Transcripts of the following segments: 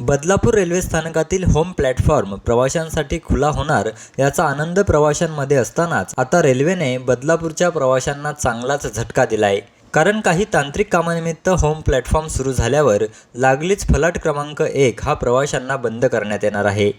Badlapur railway स्थानकातील home platform प्रवाशांसाठी खुला होणार याचा आनंद प्रवाशांमध्ये असतानाच आता रेल्वेने बदलापूरच्या प्रवाशांना चांगलाच झटका दिलाय. कारण काही तांत्रिक कामानिमित्त होम प्लॅटफॉर्म सुरू झाल्यावर लागलीच फलाट क्रमांक एक हा प्रवाशांना बंद करण्यात येणार आहे.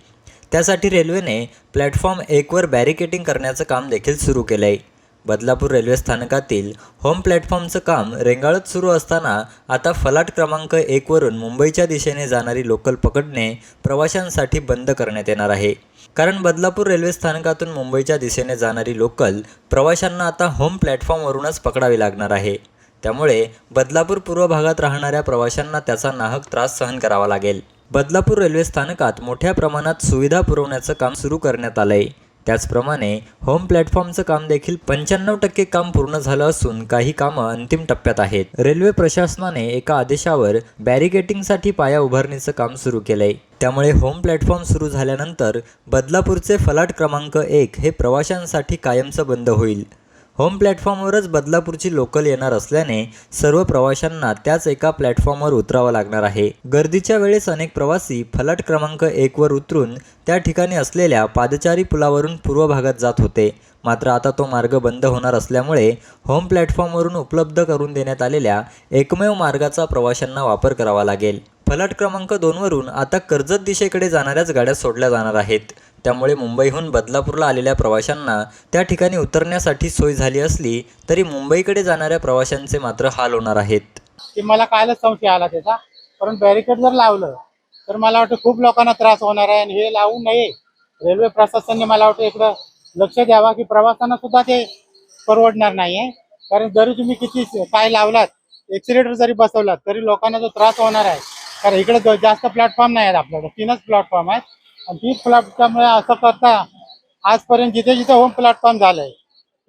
त्यासाठी रेल्वेने प्लॅटफॉर्म एकवर बॅरिकेटिंग करण्याचं काम देखील सुरू केलं आहे बदलापूर रेल्वे स्थानकातील होम प्लॅटफॉर्मचं काम रेंगाळत सुरू असताना आता फलाट क्रमांक एकवरून मुंबईच्या दिशेने जाणारी लोकल पकडणे प्रवाशांसाठी बंद करण्यात येणार आहे. कारण बदलापूर रेल्वे स्थानकातून मुंबईच्या दिशेने जाणारी लोकल प्रवाशांना आता होम प्लॅटफॉर्मवरूनच पकडावी लागणार आहे. त्यामुळे बदलापूर पूर्व भागात राहणाऱ्या प्रवाशांना त्याचा नाहक त्रास सहन करावा लागेल. बदलापूर रेल्वे स्थानकात मोठ्या प्रमाणात सुविधा पुरवण्याचं काम सुरू करण्यात आलंय. त्याचप्रमाणे होम प्लॅटफॉर्मचं काम देखील पंच्याण्णव टक्के काम पूर्ण झालं असून काही कामं अंतिम टप्प्यात आहेत. रेल्वे प्रशासनाने एका आदेशावर बॅरिकेटिंगसाठी पाया उभारणीचं काम सुरू केलंय. त्यामुळे होम प्लॅटफॉर्म सुरू झाल्यानंतर बदलापूरचे फलाट क्रमांक एक हे प्रवाशांसाठी कायमचं बंद होईल. होम प्लॅटफॉर्मवरच बदलापूरची लोकल येणार असल्याने सर्व प्रवाशांना त्याच एका प्लॅटफॉर्मवर उतरावं लागणार आहे. गर्दीच्या वेळेस अनेक प्रवासी फलाट क्रमांक एकवर उतरून त्या ठिकाणी असलेल्या पादचारी पुलावरून पूर्व भागात जात होते. मात्र आता तो मार्ग बंद होणार असल्यामुळे होम प्लॅटफॉर्मवरून उपलब्ध करून देण्यात आलेल्या एकमेव मार्गाचा प्रवाशांना वापर करावा लागेल. फलाट क्रमांक दोनवरून आता कर्जत दिशेकडे जाणाऱ्याच गाड्या सोडल्या जाणार आहेत. त्यामुळे मुंबईहून बदलापूरला आलेल्या प्रवाशांना त्या ठिकाणी उतरण्यासाठी सोय झाली असली तरी मुंबईकडे जाणाऱ्या प्रवाशांचे मात्र हाल होणार आहेत. ते मला कायलाच संशय आला त्याचा? कारण बॅरिकेड जर लावलं तर मला वाटतं खूप लोकांना त्रास होणार आहे आणि हे लावू नये. रेल्वे प्रशासनाने मला वाटतं इकडं लक्ष द्यावा की प्रवाशांना सुद्धा ते परवडणार नाही आहे कारण जरी तुम्ही किती काय लावलात एक्सिलेटर जरी बसवलात तरी लोकांना जो त्रास होणार आहे कारण इकडे जास्त प्लॅटफॉर्म नाही आहेत आपल्याकडे तीनच प्लॅटफॉर्म आहेत. आणि तीच प्लॅटफॉर्ममुळे असं करता आजपर्यंत जिथे जिथे होम प्लॅटफॉर्म झालंय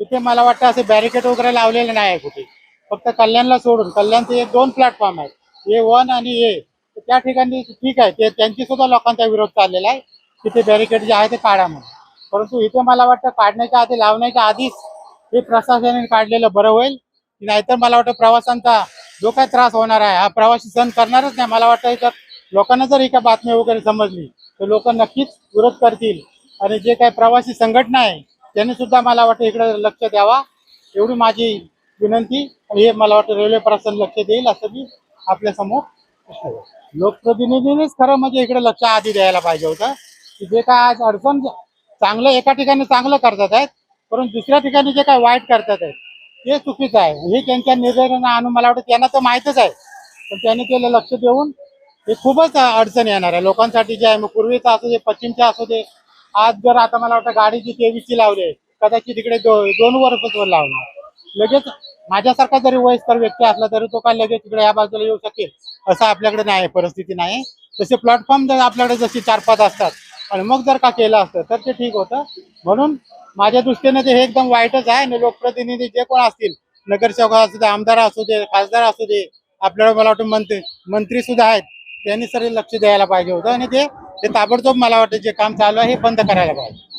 तिथे मला वाटतं असे बॅरिकेड वगैरे लावलेले नाही आहे कुठे. फक्त कल्याणला सोडून कल्याणचे एक दोन प्लॅटफॉर्म आहेत ए वन आणि ए त्या ठिकाणी ठीक आहे ते त्यांची सुद्धा लोकांचा विरोध चाललेला आहे तिथे बॅरिकेड जे आहे ते काढा म्हणून. परंतु इथे मला वाटतं काढण्याच्या आधी लावण्याच्या आधीच हे प्रशासनाने काढलेलं बरं होईल नाहीतर मला वाटतं प्रवासांचा जो काय त्रास होणार आहे हा प्रवासी सहन करणारच नाही. मला वाटतं इथं लोकांना जर एका बातमी वगैरे समजली तर लोक नक्कीच विरोध करतील. आणि जे काही प्रवासी संघटना आहे त्यांनी सुद्धा मला वाटतं इकडे लक्ष द्यावा. एवढी माझी विनंती आणि हे मला वाटतं रेल्वे प्रशासन लक्ष देईल असं मी आपल्यासमोर लोकप्रतिनिधीनेच खरं म्हणजे इकडे लक्ष आधी द्यायला पाहिजे होतं. की जे काय आज अडचण चांगलं एका ठिकाणी चांगलं करतात आहेत परंतु दुसऱ्या ठिकाणी जे काय वाईट करतात आहेत ते चुकीचं आहे. हे त्यांच्या निर्णयानं आणून मला वाटतं त्यांना तर माहीतच आहे. पण त्यांनी त्याला लक्ष देऊन हे खूपच अडचण येणार आहे. लोकांसाठी जे आहे मग पूर्वीचं असू दे पश्चिमचं असू दे आज जर आता मला वाटतं गाडीची तेवीसची लावली आहे, कदाचित तिकडे दो, दोन वर्ष लावणार लगेच माझ्यासारखा जरी वयस्कर व्यक्ती असला तरी तो काय लगेच इकडे या बाजूला येऊ शकेल असं आपल्याकडे नाही परिस्थिती नाही. तसे प्लॅटफॉर्म जर आपल्याकडे जशी चार पाच असतात आणि मग जर का केलं असतं तर ते ठीक होतं. म्हणून माझ्या दृष्टीने ते हे एकदम वाईटच आहे आणि लोकप्रतिनिधी जे कोण असतील नगरसेवक असू दे आमदार असू दे खासदार असू दे आपल्याला मला वाटतं मंत्री मंत्री सुद्धा आहेत. त्यांनी सर लक्ष द्यायला पाहिजे होतं आणि ते ते ताबडतोब मला वाटतं जे काम चालू आहे हे बंद करायला पाहिजे.